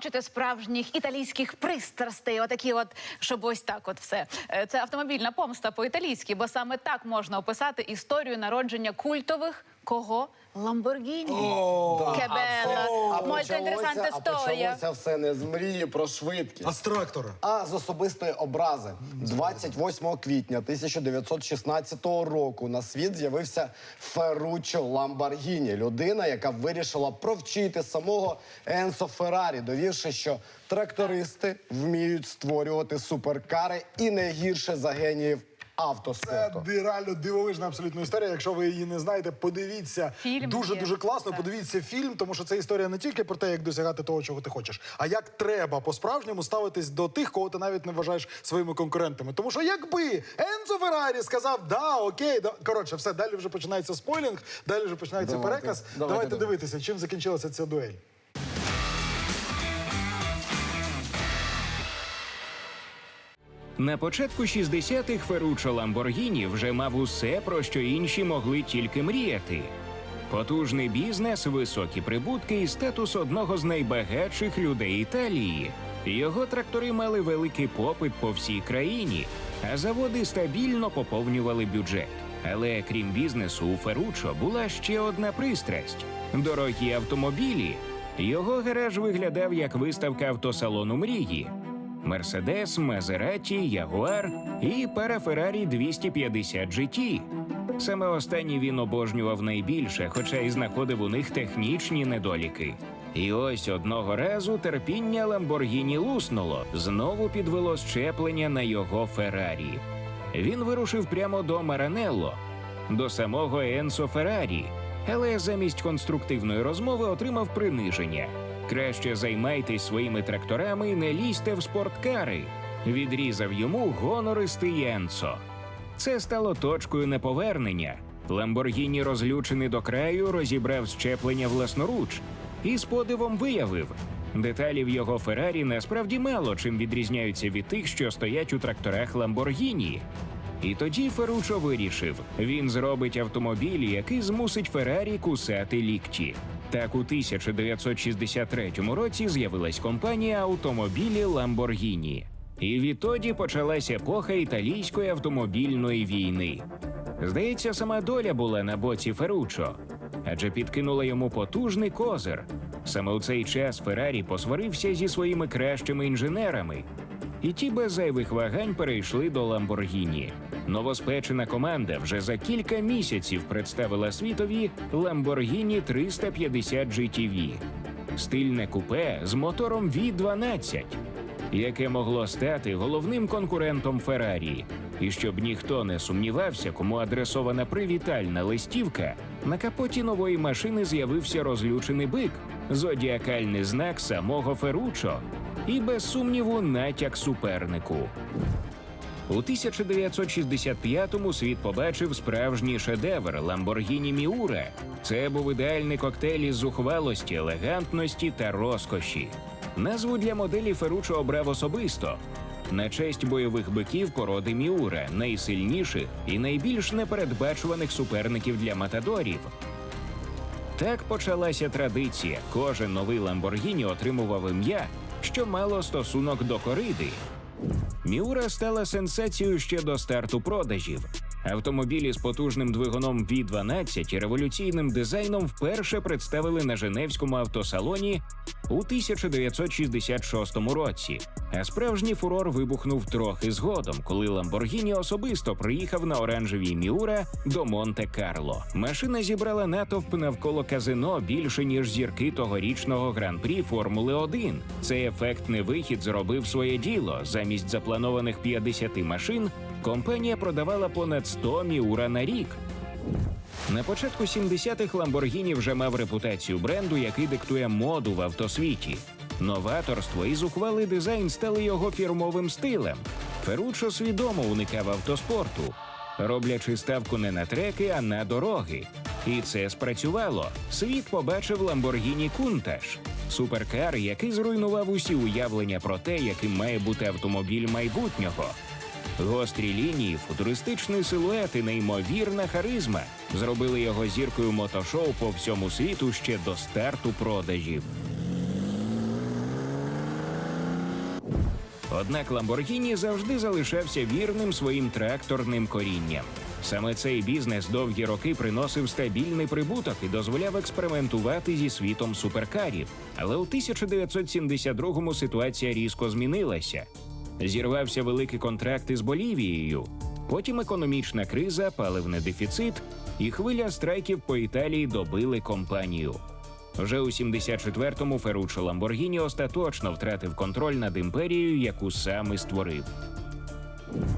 хочете справжніх італійських пристрастей, отакі, от щоб ось так, от все. Е, Це автомобільна помста по-італійськи, бо саме так можна описати історію народження культових кого? Ламборгіні. Che bella, А molto почалося- все не з мрії про швидкість. А з трактора? А з особистої образи 28 квітня 1916 року на світ з'явився Ферруччо Ламборгіні, людина, яка вирішила провчити самого Енсо Феррарі, довівши, що трактористи вміють створювати суперкари і не гірше за геніїв автоспорту. ди- реально дивовижна абсолютно історія. Якщо ви її не знаєте, подивіться. Фільм дуже є. дуже класно. Так. Подивіться фільм, тому що це історія не тільки про те, як досягати того, чого ти хочеш, а як треба по-справжньому ставитись до тих, кого ти навіть не вважаєш своїми конкурентами. Тому що якби Ензо Феррарі сказав, да, окей, да. коротше, все далі вже починається спойлінг, далі вже починається Давайте, переказ. давайте, Давайте давайте. дивитися, чим закінчилася ця дуель. На початку 60-х Ферруччо Ламборгіні вже мав усе, про що інші могли тільки мріяти. Потужний бізнес, високі прибутки і статус одного з найбагатших людей Італії. Його трактори мали великий попит по всій країні, а заводи стабільно поповнювали бюджет. Але крім бізнесу, у Ферруччо була ще одна пристрасть дорогі автомобілі. Його гараж виглядав як виставка автосалону мрії. Мерседес, Мазераті, Ягуар і пара Феррарі 250 GT. Саме останні він обожнював найбільше, хоча й знаходив у них технічні недоліки. І ось одного разу терпіння Ламборгіні луснуло, знову підвело щеплення на його Феррарі. Він вирушив прямо до Маранелло, до самого Енсо Феррарі, але замість конструктивної розмови отримав приниження. Краще займайтесь своїми тракторами і не лізьте в спорткари. Відрізав йому гонористий Енцо. Це стало точкою неповернення. Ламборгіні, розлючений до краю, розібрав щеплення власноруч і з подивом виявив. Деталі в його Феррарі насправді мало чим відрізняються від тих, що стоять у тракторах Ламборгіні. І тоді Ферручо вирішив, він зробить автомобіль, який змусить Феррарі кусати лікті. Так у 1963 році з'явилась компанія автомобілі Ламборгіні. І відтоді почалась епоха італійської автомобільної війни. Здається, сама доля була на боці Феручо, адже підкинула йому потужний козир. Саме у цей час Феррарі посварився зі своїми кращими інженерами, і ті без зайвих вагань перейшли до Ламборгіні. Новоспечена команда вже за кілька місяців представила світові Lamborghini 350 GTV. стильне купе з мотором V12, яке могло стати головним конкурентом Феррарі. І щоб ніхто не сумнівався, кому адресована привітальна листівка, на капоті нової машини з'явився розлючений бик, зодіакальний знак самого Ферручо і без сумніву натяк супернику. У 1965-му світ побачив справжній шедевр Lamborghini Miura. Це був ідеальний коктейль із зухвалості, елегантності та розкоші. Назву для моделі Ферручо обрав особисто. На честь бойових биків породи Міура, найсильніших і найбільш непередбачуваних суперників для матадорів. Так почалася традиція. Кожен новий Ламборгіні отримував ім'я, що мало стосунок до кориди. Міура стала сенсацією ще до старту продажів. Автомобілі з потужним двигуном V12 і революційним дизайном вперше представили на Женевському автосалоні у 1966 році. А справжній фурор вибухнув трохи згодом, коли Ламборгіні особисто приїхав на оранжевій Міура до Монте-Карло. Машина зібрала натовп навколо казино більше ніж зірки тогорічного гран-прі Формули 1. Цей ефектний вихід зробив своє діло. Замість запланованих 50 машин компанія продавала понад 100 Міура на рік. На початку 70-х Lamborghini вже мав репутацію бренду, який диктує моду в автосвіті. Новаторство і зухвалий дизайн стали його фірмовим стилем. Ферруччо свідомо уникав автоспорту, роблячи ставку не на треки, а на дороги. І це спрацювало. Світ побачив Lamborghini Countach – суперкар, який зруйнував усі уявлення про те, яким має бути автомобіль майбутнього. Гострі лінії, футуристичний силует і неймовірна харизма зробили його зіркою мотошоу по всьому світу ще до старту продажів. Однак Ламборгіні завжди залишався вірним своїм тракторним корінням. Саме цей бізнес довгі роки приносив стабільний прибуток і дозволяв експериментувати зі світом суперкарів. Але у 1972-му ситуація різко змінилася. Зірвався великий контракт із Болівією. Потім економічна криза, паливний дефіцит і хвиля страйків по Італії добили компанію. Вже у 74-му Ферруччо Ламборгіні остаточно втратив контроль над імперією, яку сам і створив.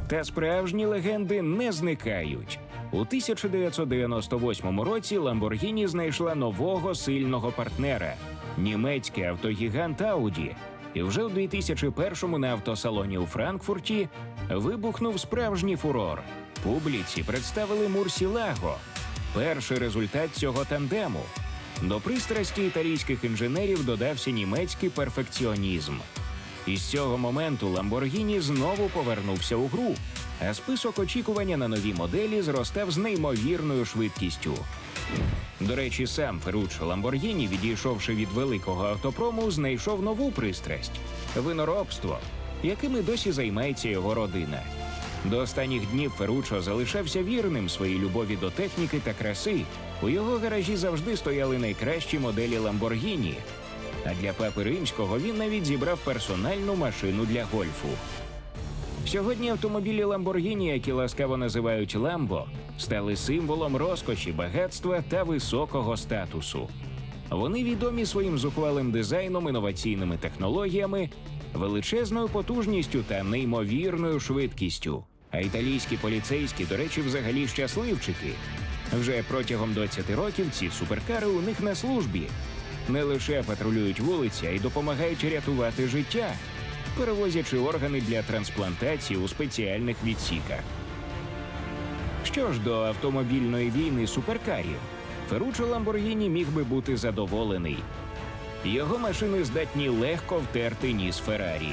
Та справжні легенди не зникають. У 1998 році Ламборгіні знайшла нового сильного партнера німецький автогігант Ауді. І вже у 2001-му на автосалоні у Франкфурті вибухнув справжній фурор. Публіці представили Мурсілаго, перший результат цього тандему. До пристрасті італійських інженерів додався німецький перфекціонізм. І з цього моменту Ламборгіні знову повернувся у гру, а список очікування на нові моделі зростав з неймовірною швидкістю. До речі, сам Ферруччо Ламборгіні, відійшовши від великого автопрому, знайшов нову пристрасть виноробство, яким і досі займається його родина. До останніх днів Ферруччо залишався вірним своїй любові до техніки та краси. У його гаражі завжди стояли найкращі моделі Ламборгіні. А для папи римського він навіть зібрав персональну машину для гольфу. Сьогодні автомобілі Ламборгіні, які ласкаво називають Ламбо, стали символом розкоші, багатства та високого статусу. Вони відомі своїм зухвалим дизайном, інноваційними технологіями, величезною потужністю та неймовірною швидкістю. А італійські поліцейські, до речі, взагалі щасливчики. Вже протягом 20 років ці суперкари у них на службі. Не лише патрулюють вулиці, а й допомагають рятувати життя, перевозячи органи для трансплантації у спеціальних відсіках. Що ж до автомобільної війни суперкарів, Феручо Ламборгіні міг би бути задоволений. Його машини здатні легко втерти ніс Феррарі.